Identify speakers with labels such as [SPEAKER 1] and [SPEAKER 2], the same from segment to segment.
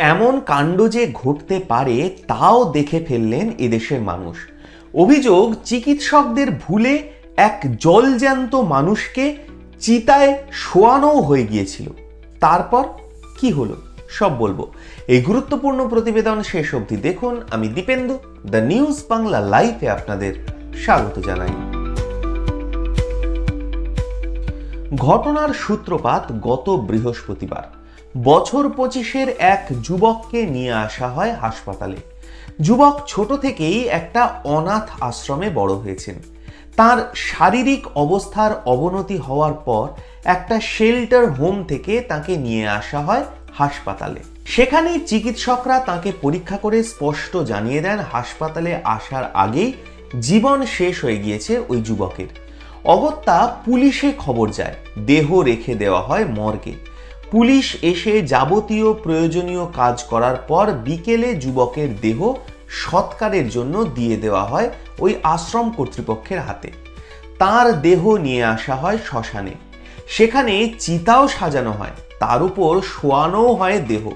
[SPEAKER 1] এমন কাণ্ড যে ঘটতে পারে, তাও দেখে ফেললেন এদেশের মানুষ। অভিযোগ, চিকিৎসকদের ভুলে এক জলজ্যান্ত মানুষকে চিতায় শোয়ানোও হয়ে গিয়েছিল। তারপর কি হলো? সব বলব। এই গুরুত্বপূর্ণ প্রতিবেদন শেষ অবধি দেখুন। আমি দীপেন্দু, দ্য নিউজ বাংলা লাইভে আপনাদের স্বাগত জানাই। ঘটনার সূত্রপাত গত বৃহস্পতিবার। বছর পঁচিশের এক যুবককে নিয়ে আসা হয় হাসপাতালে। যুবক ছোট থেকেই একটা অনাথ আশ্রমে বড় হয়েছেন। তার শারীরিক অবস্থার অবনতি হওয়ার পর একটা শেল্টার হোম থেকে তাকে নিয়ে আসা হয় হাসপাতালে। সেখানে চিকিৎসকরা তাকে পরীক্ষা করে স্পষ্ট জানিয়ে দেন, হাসপাতালে আসার আগেই জীবন শেষ হয়ে গিয়েছে ওই যুবকের। অগত্যা পুলিশে খবর যায়, দেহ রেখে দেওয়া হয় মর্গে। পুলিশ এসে যাবতীয় প্রয়োজনীয় কাজ করার পর বিকেলে যুবকের দেহ সৎকারের জন্য দিয়ে দেওয়া হয় ওই আশ্রম কর্তৃপক্ষের হাতে। তার দেহ নিয়ে আসা হয় শ্মশানে। সেখানে চিতাও সাজানো হয়। তার উপর শোয়ানোও হয় দেহ।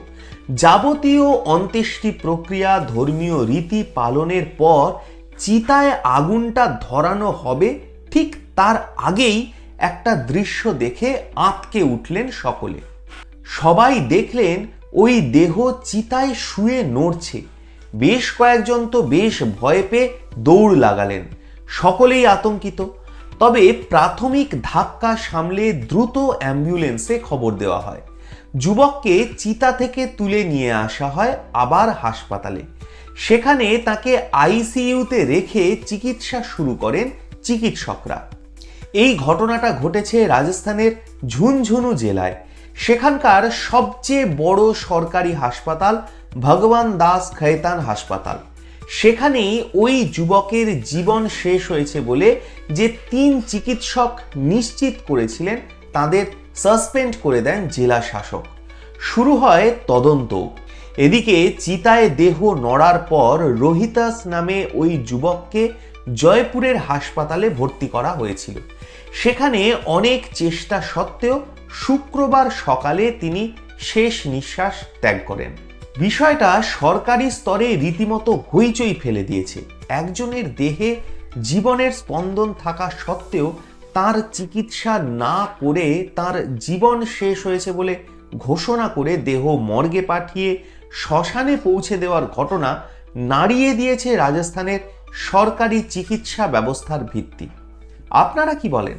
[SPEAKER 1] যাবতীয় অন্ত্যেষ্টি প্রক্রিয়া ধর্মীয় রীতি পালনের পর চিতায় আগুনটা ধরানো হবে। ঠিক তার আগেই একটা দৃশ্য দেখে আঁতকে উঠলেন সকলে। সবাই দেখলেন ওই দেহ চিতায় শুয়ে নড়ছে। বেশ কয়েকজন তো বেশ ভয় পেয়ে দৌড় লাগালেন। সকলেই আতঙ্কিত। তবে প্রাথমিক ধাক্কা সামলে দ্রুত অ্যাম্বুলেন্সে খবর দেওয়া হয়। যুবককে চিতা থেকে তুলে নিয়ে আসা হয় আবার হাসপাতালে। সেখানে তাকে আইসিইউতে রেখে চিকিৎসা শুরু করেন চিকিৎসকরা। এই ঘটনাটা ঘটেছে রাজস্থানের ঝুনঝুনু জেলায়। সেখানকার সবচেয়ে বড় সরকারি হাসপাতাল ভগবান দাস খৈতান হাসপাতাল। সেখানেই ওই যুবকের জীবন শেষ হয়েছে বলে যে তিন চিকিৎসক নিশ্চিত করেছিলেন, তাদের সাসপেন্ড করে দেন জেলা শাসক। শুরু হয় তদন্ত। এদিকে চিতায় দেহ নড়ার পর রোহিতাস নামে ওই যুবককে জয়পুরের হাসপাতালে ভর্তি করা হয়েছিল। সেখানে অনেক চেষ্টা সত্ত্বেও শুক্রবার সকালে তিনি শেষ নিঃশ্বাস ত্যাগ করেন। বিষয়টা সরকারি স্তরে রীতিমতো হইচই ফেলে দিয়েছে। একজনের দেহে জীবনের স্পন্দন থাকা সত্ত্বেও তার চিকিৎসা না করে তার জীবন শেষ হয়েছে বলে ঘোষণা করে দেহ মর্গে পাঠিয়ে শ্মশানে পৌঁছে দেওয়ার ঘটনা নাড়িয়ে দিয়েছে রাজস্থানের সরকারি চিকিৎসা ব্যবস্থার ভিত্তি। আপনারা কি বলেন?